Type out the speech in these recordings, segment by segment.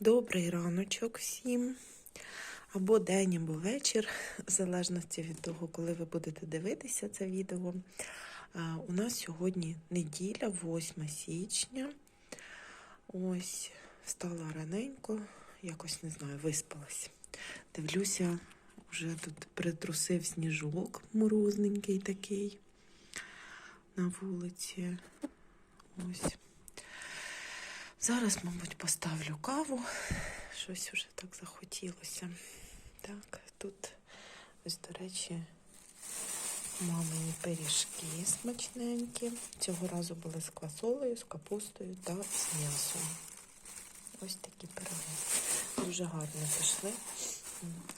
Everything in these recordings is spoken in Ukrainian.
Добрий раночок всім. Або день, або вечір, в залежності від того, коли ви будете дивитися це відео. У нас сьогодні неділя, 8 січня. Ось, встала раненько, якось не знаю, виспалась. Дивлюся, вже тут притрусив сніжок морозненький такий на вулиці. Ось. Зараз, мабуть, поставлю каву. Щось вже так захотілося. Так, тут ось, до речі, мамині пиріжки смачненькі. Цього разу були з квасолею, з капустою та з м'ясом. Ось такі пироги. Дуже гарно пішли.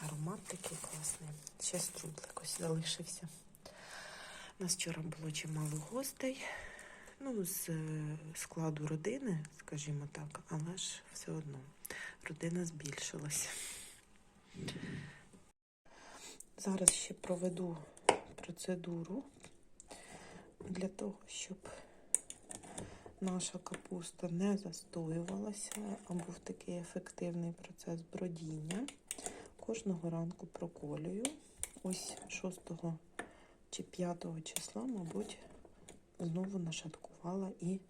Аромат такий класний. Ще струдлик ось залишився. У нас вчора було чимало гостей ну, з е, складу родини, скажімо так, але ж все одно родина збільшилася. Зараз ще проведу процедуру для того, щоб наша капуста не застоювалася, а був такий ефективний процес бродіння. Кожного ранку проколюю. Ось 6 чи 5 числа, мабуть, знову нашаткувала і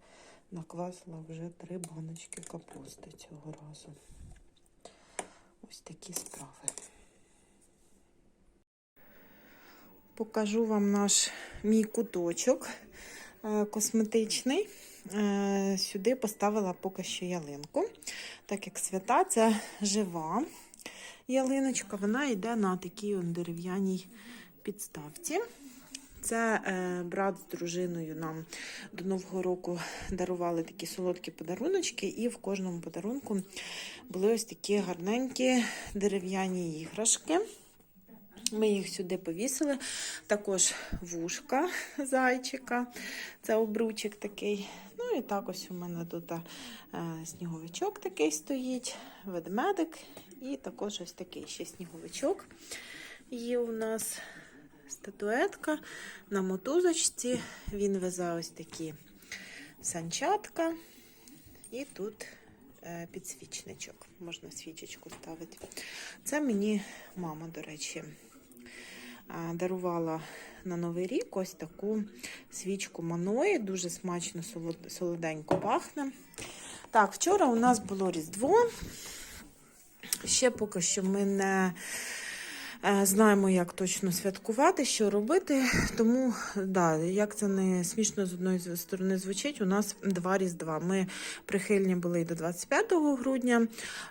наквасила вже три баночки капусти цього разу. Ось такі справи. Покажу вам наш мій куточок е, косметичний. Е, Сюди поставила поки що ялинку. Так як свята, це жива ялиночка, вона йде на такій дерев'яній підставці. Це е, брат з дружиною нам до Нового року дарували такі солодкі подаруночки, і в кожному подарунку були ось такі гарненькі дерев'яні іграшки. Ми їх сюди повісили. Також вушка зайчика, це обручик такий. Ну і так ось у мене тут е, сніговичок такий стоїть, ведмедик, і також ось такий ще сніговичок є у нас статуетка на мотузочці. Він везе ось такі санчатка. І тут е, підсвічничок. Можна свічечку ставити. Це мені мама, до речі, е, дарувала на Новий рік ось таку свічку маної. Дуже смачно, солоденько пахне. Так, вчора у нас було Різдво. Ще поки що ми не знаємо, як точно святкувати, що робити. Тому, да, як це не смішно з одної сторони звучить, у нас два різдва. Ми прихильні були і до 25 грудня,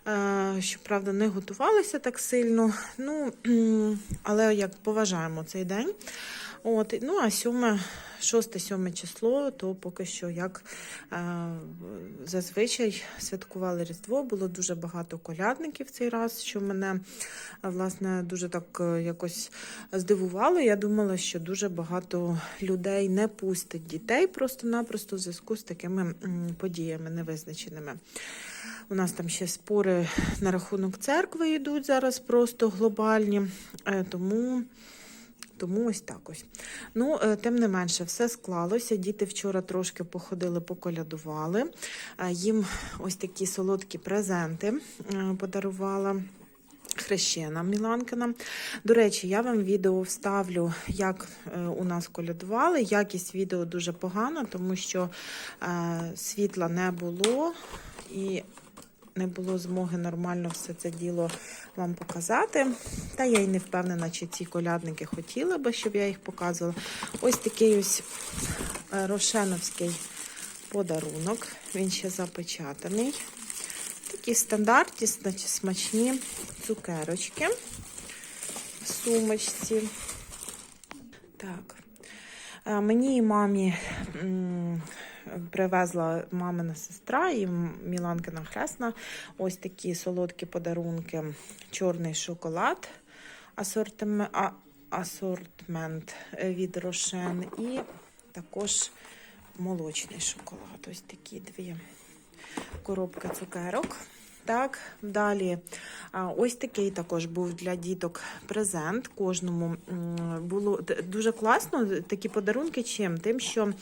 е, щоправда, не готувалися так сильно. Ну, але як поважаємо цей день. От, ну а 7, 6-7 число, то поки що як е, зазвичай святкували Різдво, було дуже багато колядників цей раз, що мене е, власне дуже так е, якось здивувало. Я думала, що дуже багато людей не пустить дітей просто-напросто в зв'язку з такими подіями невизначеними. У нас там ще спори на рахунок церкви йдуть зараз просто глобальні, е, тому. Тому ось так ось. Ну, е, тим не менше, все склалося. Діти вчора трошки походили, поколядували. Їм ось такі солодкі презенти подарувала. Хрещена Міланкина. До речі, я вам відео вставлю, як е, у нас колядували. Якість відео дуже погана, тому що е, світла не було і не було змоги нормально все це діло вам показати. Та я й не впевнена, чи ці колядники хотіли би, щоб я їх показувала. Ось такий ось е, рошеновський подарунок. Він ще запечатаний. Такі стандартні, смачні цукерочки в сумочці. Так. Е, Мені і мамі привезла мамина сестра і Міланкина хресна ось такі солодкі подарунки. Чорний шоколад, асортмент від Рошен і також молочний шоколад. Ось такі дві коробки цукерок. Так, далі. Ось такий також був для діток презент. Кожному було дуже класно. Такі подарунки чим? Тим, що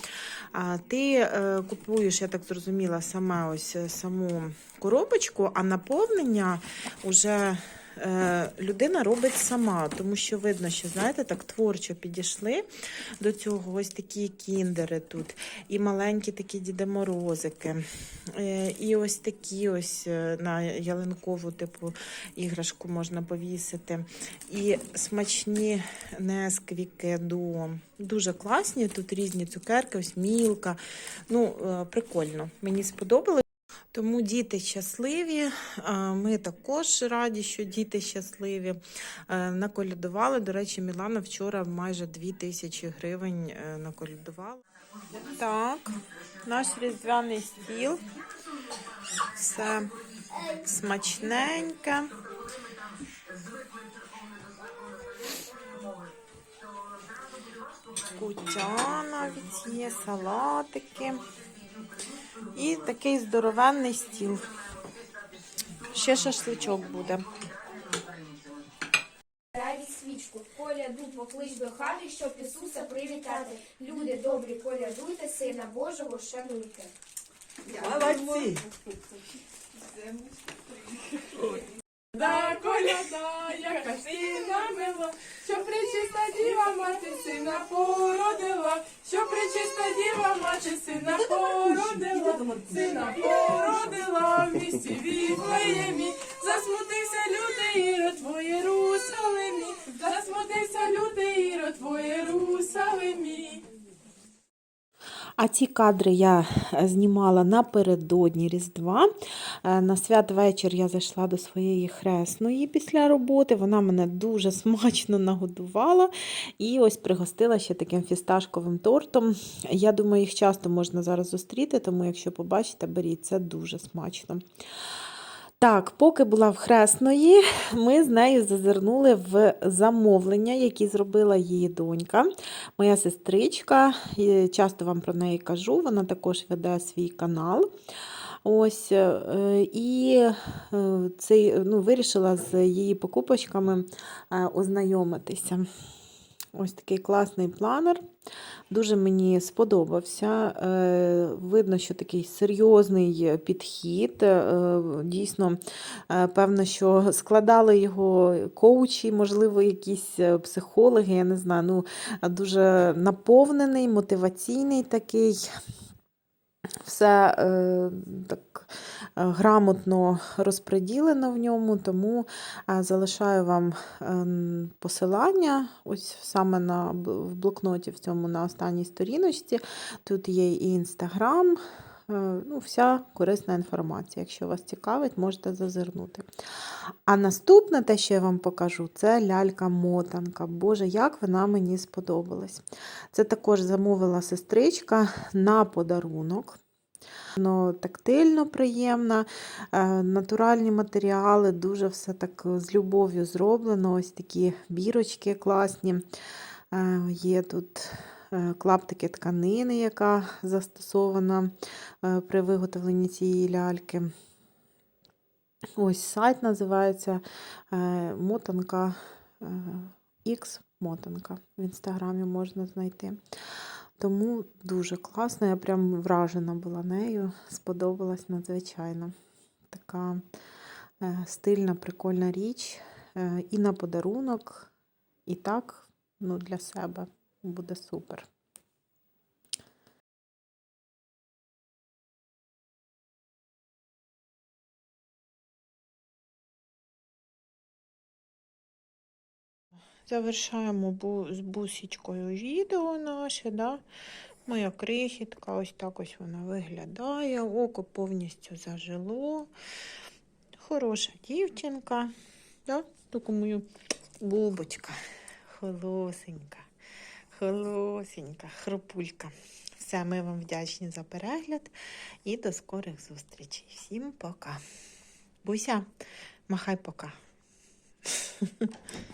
ти е, купуєш, я так зрозуміла, саме ось е, саму коробочку, а наповнення вже людина робить сама, тому що видно, що знаєте, так творчо підійшли до цього. Ось такі кіндери тут, і маленькі такі дідеморозики, е, і ось такі ось е, на ялинкову типу іграшку можна повісити. І смачні несквіки до дуже класні. Тут різні цукерки, ось мілка. Ну, е, прикольно. Мені сподобалось. Тому діти щасливі. Ми також раді, що діти щасливі. Е, Наколядували. До речі, Мілана вчора майже 2 тисячі гривень е, наколядувала. Так, наш різдвяний стіл. Все смачненьке. Кутя навіть є, салатики. І такий здоровенний стіл. Ще шашличок буде. Радість свічку, коляду поклич до хати, щоб Ісуса привітати. Люди добрі, колядуйте, Сина Божого шануйте. Молодці! Да, коляда, яка сина мила, діва мати сина породила, що причиста діва мати сина породила, сина породила в місті Віфлеємі. Засмутився лютий Ірод твої Єрусалимі, А ці кадри я е, знімала напередодні Різдва. Е, На святвечір я зайшла до своєї хресної після роботи. Вона мене дуже смачно нагодувала і ось пригостила ще таким фісташковим тортом. Я думаю, їх часто можна зараз зустріти, тому якщо побачите, беріть це дуже смачно. Так, поки була в хресної, ми з нею зазирнули в замовлення, які зробила її донька, моя сестричка. Часто вам про неї кажу, вона також веде свій канал. Ось, е, і е, цей, ну, вирішила з її покупочками е, ознайомитися. Ось такий класний планер. Дуже мені сподобався. Е, Видно, що такий серйозний підхід. Е, Дійсно, е, певно, що складали його коучі, можливо, якісь психологи, я не знаю. Ну, дуже наповнений, мотиваційний такий. Все е, так е, грамотно розподілено в ньому, тому е, залишаю вам посилання ось саме на в блокноті в цьому на останній сторіночці. Тут є і інстаграм, ну, вся корисна інформація. Якщо вас цікавить, можете зазирнути. А наступне, те, що я вам покажу, це лялька-мотанка. Боже, як вона мені сподобалась. Це також замовила сестричка на подарунок. Воно тактильно приємно, е, натуральні матеріали, дуже все так з любов'ю зроблено. Ось такі бірочки класні. Е, Є тут е, клаптики тканини, яка застосована е, при виготовленні цієї ляльки. Ось сайт називається е, мотанка е, X мотанка. В інстаграмі можна знайти. Тому дуже класно, я прям вражена була нею, сподобалась надзвичайно. Така е, стильна, прикольна річ. Е, і на подарунок, і так, ну, для себе буде супер. Завершаємо з бусічкою відео наше, да? Моя крихітка, ось так ось вона виглядає. Око повністю зажило. Хороша дівчинка. Да? Таку мою бубочка. Холосенька, холосенька, хропулька. Все, ми вам вдячні за перегляд і до скорих зустрічей. Всім пока. Буся, махай пока.